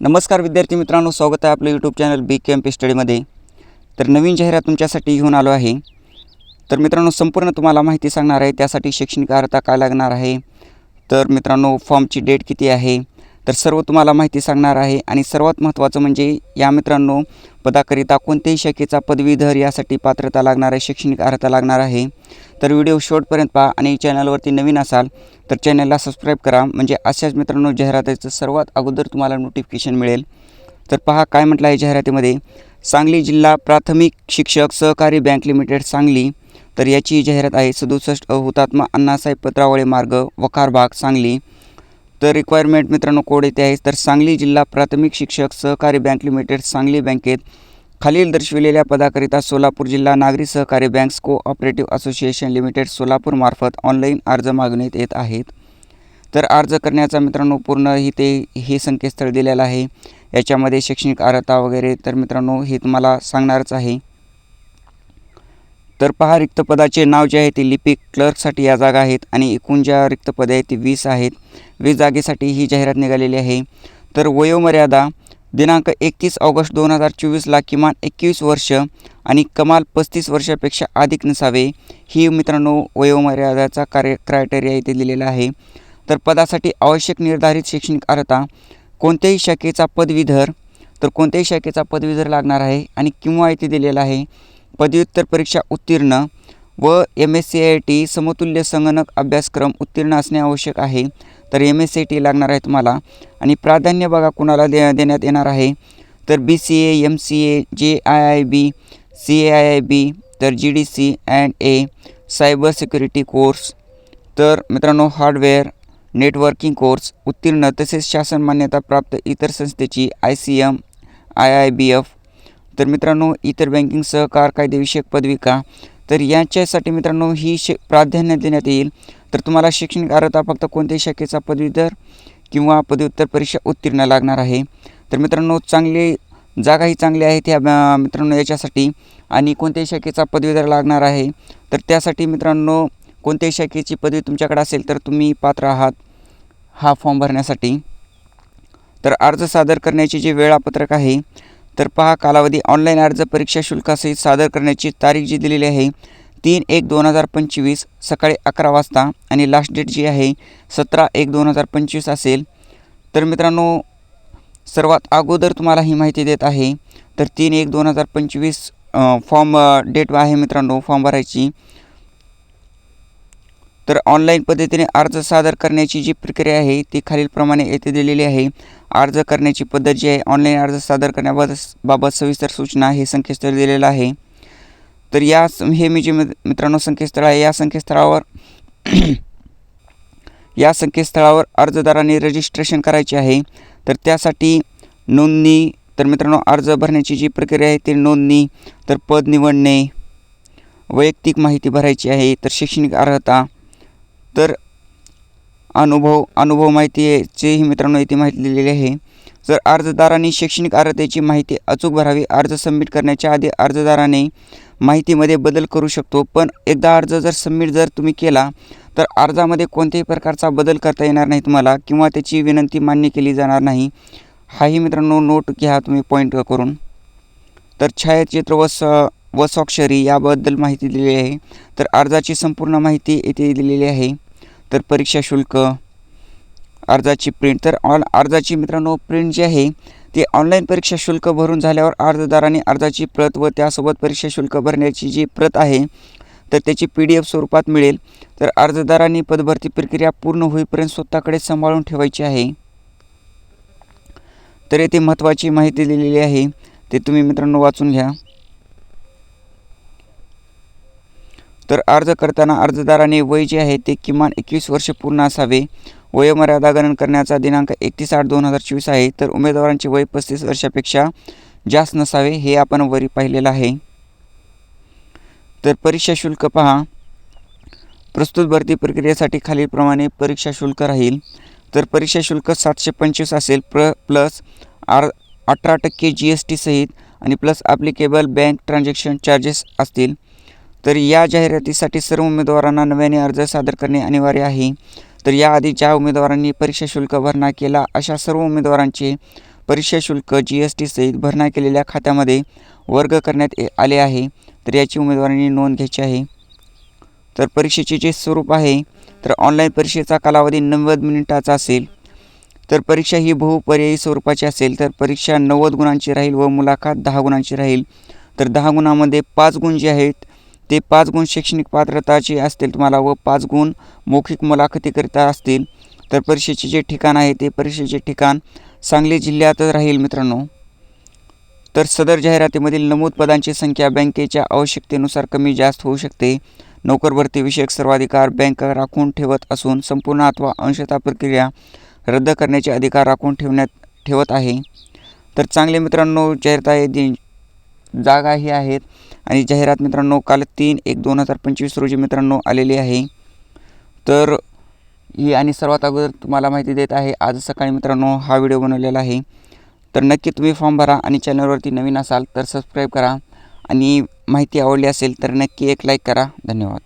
नमस्कार विद्यार्थी मित्रांनो स्वागत आहे आपलं YouTube channel B K M P स्टडीमध्ये तर नवीन जाहिरात तुमच्यासाठी घेऊन आलो आहे. तर मित्रांनो संपूर्ण तुम्हाला माहिती सांगणार आहे त्यासाठी शैक्षणिक अर्हता काय लागणार आहे? तर मित्रांनो फॉर्मची डेट किती आहे? तर सर्व तुम्हाला माहिती सांगणार आहे. आणि सर्वात महत्त्वाचं म्हणजे या मित्रांनो पदाकरिता कोणत्याही शाखेचा पदवीधर यासाठी पात्रता लागणार आहे शैक्षणिक अर्हता लागणार आहे. तर व्हिडिओ शेवटपर्यंत पहा आणि चॅनलवरती नवीन असाल तर चॅनलला सबस्क्राईब करा. म्हणजे अशाच मित्रांनो जाहिरातीचं सर्वात अगोदर तुम्हाला नोटिफिकेशन मिळेल. तर पहा काय म्हटलं आहे जाहिरातीमध्ये. सांगली जिल्हा प्राथमिक शिक्षक सहकारी बँक लिमिटेड सांगली. तर याची जाहिरात आहे सदुसष्ट हुतात्मा अण्णासाहेब पत्रावळे मार्ग वखार भाग सांगली. तर रिक्वायरमेंट मित्रांनो कोड येते आहे. तर सांगली जिल्हा प्राथमिक शिक्षक सहकारी बँक लिमिटेड सांगली बँकेत खालील दर्शविलेल्या पदाकरिता सोलापूर जिल्हा नागरी सहकारी banks co-operative association limited सोलापूरमार्फत ऑनलाईन अर्ज मागण्यात येत आहेत. तर अर्ज करण्याचा मित्रांनो पूर्ण इथे हे संकेतस्थळ दिलेलं आहे. याच्यामध्ये शैक्षणिक अर्हता वगैरे तर मित्रांनो हे तुम्हाला सांगणारच आहे. तर पहा रिक्त पदाचे नाव जे आहे ते लिपिक क्लर्कसाठी या जागा आहेत आणि एकूण ज्या रिक्त पदे आहेत ती वीस आहेत. वीस जागेसाठी ही जाहिरात निघालेली आहे. तर वयोमर्यादा दिनांक एकतीस ऑगस्ट दोन हजार चोवीसला किमान एकवीस वर्ष आणि कमाल पस्तीस वर्षापेक्षा अधिक नसावे. ही मित्रांनो वयोमर्यादाचा कार्य क्रायटेरिया इथे दिलेला आहे. तर पदासाठी आवश्यक निर्धारित शैक्षणिक अर्हता कोणत्याही शाखेचा पदवीधर तर कोणत्याही शाखेचा पदवीधर लागणार आहे आणि किंवा इथे दिलेला आहे. पदव्युत्तर परीक्षा उत्तीर्ण व M S C I T समतुल्य संगणक अभ्यासक्रम उत्तीर्ण असणे आवश्यक आहे. तर M S C I T लागणार आहे तुम्हाला आणि प्राधान्य बघा कुणाला दे देण्यात येणार आहे. तर B C A M C A J I I B C A I I B तर G D C and A cyber security course तर मित्रांनो हार्डवेअर नेटवर्किंग कोर्स उत्तीर्ण तसेच शासन मान्यता प्राप्त इतर संस्थेची I C M I I B F तर मित्रांनो इतर बँकिंग सहकार कायदेविषयक पदविका तर याच्यासाठी मित्रांनो ही शे प्राधान्य देण्यात येईल. तर तुम्हाला शैक्षणिक अर्हता फक्त कोणत्याही शाखेचा पदवीधर किंवा पदव्युत्तर परीक्षा उत्तीर्ण लागणार आहे. तर मित्रांनो चांगली जागाही चांगली आहे त्या मित्रांनो याच्यासाठी. आणि कोणत्याही शाखेचा पदवीधर लागणार आहे. तर त्यासाठी मित्रांनो कोणत्याही शाखेची पदवी तुमच्याकडे असेल तर तुम्ही पात्र आहात हा फॉर्म भरण्यासाठी. तर अर्ज सादर करण्याची जे वेळापत्रक आहे तर पहा कालावधी ऑनलाईन अर्ज परीक्षा शुल्कासहित सादर करण्याची तारीख जी दिलेली आहे तीन एक दोन हजार पंचवीस सकाळी अकरा वाजता आणि लास्ट डेट जी आहे सतरा एक दोन हजार पंचवीस असेल. तर मित्रांनो सर्वात अगोदर तुम्हाला ही माहिती देत आहे तर तीन एक दोन हजार पंचवीस फॉर्म डेट आहे मित्रांनो फॉर्म भरायची. तर ऑनलाईन पद्धतीने अर्ज सादर करण्याची जी प्रक्रिया आहे ती खालीलप्रमाणे येथे दिलेली आहे. अर्ज करण्याची पद्धत जी आहे ऑनलाईन अर्ज सादर करण्याबाबत बाबत सविस्तर सूचना हे संकेतस्थळ दिलेलं आहे. तर या हे मी जे मित्रांनो संकेतस्थळ आहे या संकेतस्थळावर या संकेतस्थळावर अर्जदारांनी रजिस्ट्रेशन करायचे आहे. तर त्यासाठी नोंदणी तर मित्रांनो अर्ज भरण्याची जी प्रक्रिया आहे ती नोंदणी तर पद निवडणे वैयक्तिक माहिती भरायची आहे तर शैक्षणिक अर्हता तर अनुभव अनुभव माहितीचेही मित्रांनो इथे माहिती दिलेली आहे. जर अर्जदाराने शैक्षणिक अर्हतेची माहिती अचूक भरावी अर्ज सबमिट करण्याच्या आधी अर्जदाराने माहितीमध्ये बदल करू शकतो. पण एकदा अर्ज जर सबमिट जर तुम्ही केला तर अर्जामध्ये कोणत्याही प्रकारचा बदल करता येणार नाही तुम्हाला किंवा त्याची विनंती मान्य केली जाणार नाही. हाही मित्रांनो नोट घ्या तुम्ही पॉईंट करून तर छायाचित्र व स व स्वाक्षरी याबद्दल माहिती दिलेली आहे. तर अर्जाची संपूर्ण माहिती येथे दिलेली आहे. तर परीक्षा शुल्क अर्जाची प्रिंट तर ऑन अर्जाची मित्रांनो प्रिंट जी आहे ती ऑनलाईन परीक्षा शुल्क भरून झाल्यावर अर्जदाराने अर्जाची प्रत व त्यासोबत परीक्षा शुल्क भरण्याची जी प्रत आहे तर त्याची पी डी एफ स्वरूपात मिळेल. तर अर्जदारांनी पदभरती प्रक्रिया पूर्ण होईपर्यंत स्वतःकडे सांभाळून ठेवायची आहे. तर येथे महत्त्वाची माहिती दिलेली आहे ते तुम्ही मित्रांनो वाचून घ्या. तर अर्ज करताना अर्जदाराने वय जे आहे ते किमान एकवीस वर्ष पूर्ण असावे. वयोमर्यादा गणन करण्याचा दिनांक एकतीस आठ दोन हजार चोवीस आहे. तर उमेदवारांचे वय पस्तीस वर्षापेक्षा जास्त नसावे हे आपण वरी पाहिलेलं आहे. तर परीक्षा शुल्क पहा. प्रस्तुत भरती प्रक्रियेसाठी खालीलप्रमाणे परीक्षा शुल्क राहील. तर परीक्षा शुल्क सातशे पंचवीस असेल. प्र प्लस आर अठरा टक्के जी एस टी सहित आणि plus applicable bank transaction charges असतील. तर या जाहिरातीसाठी सर्व उमेदवारांना नव्याने अर्ज सादर करणे अनिवार्य आहे. तर याआधी ज्या उमेदवारांनी परीक्षा शुल्क भरणा केला अशा सर्व उमेदवारांचे परीक्षा शुल्क जी एस टी सहित भरणा केलेल्या खात्यामध्ये वर्ग करण्यात आले आहे. तर याची उमेदवारांनी नोंद घ्यायची आहे. तर परीक्षेचे जे स्वरूप आहे तर ऑनलाईन परीक्षेचा कालावधी नव्वद मिनिटाचा असेल. तर परीक्षा ही बहुपर्यायी स्वरूपाची असेल. तर परीक्षा नव्वद गुणांची राहील व मुलाखत दहा गुणांची राहील. तर दहा गुणामध्ये पाच गुण जे आहेत ते पाच गुण शैक्षणिक पात्रताचे असतील तुम्हाला व पाच गुण मौखिक मुलाखतीकरिता असतील तर परीक्षेचे जे ठिकाण आहे ते परीक्षेचे ठिकाण सांगली जिल्ह्यातच राहील मित्रांनो. तर सदर जाहिरातीमधील नमूद पदांची संख्या बँकेच्या आवश्यकतेनुसार कमी जास्त होऊ शकते. नोकर भरतीविषयक सर्वाधिकार बँक राखून ठेवत असून संपूर्ण अथवा अंशता प्रक्रिया रद्द करण्याचे अधिकार राखून ठेवण्यात ठेवत आहे. तर चांगले मित्रांनो जाहिरात आहे जागाही जागा ही आहेत. आणि जाहिरात मित्रांनो काल तीन एक दोन हजार पंचवीस रोजी मित्रांनो आलेली आहे. तर ही आणि सर्वात अगोदर तुम्हाला माहिती देत आहे आज सकाळी मित्रांनो हा व्हिडिओ बनवलेला आहे. तर नक्की तुम्ही फॉर्म भरा आणि चॅनलवरती नवीन असाल तर सबस्क्राईब करा. आणि माहिती आवडली असेल तर नक्की एक लाईक करा. धन्यवाद.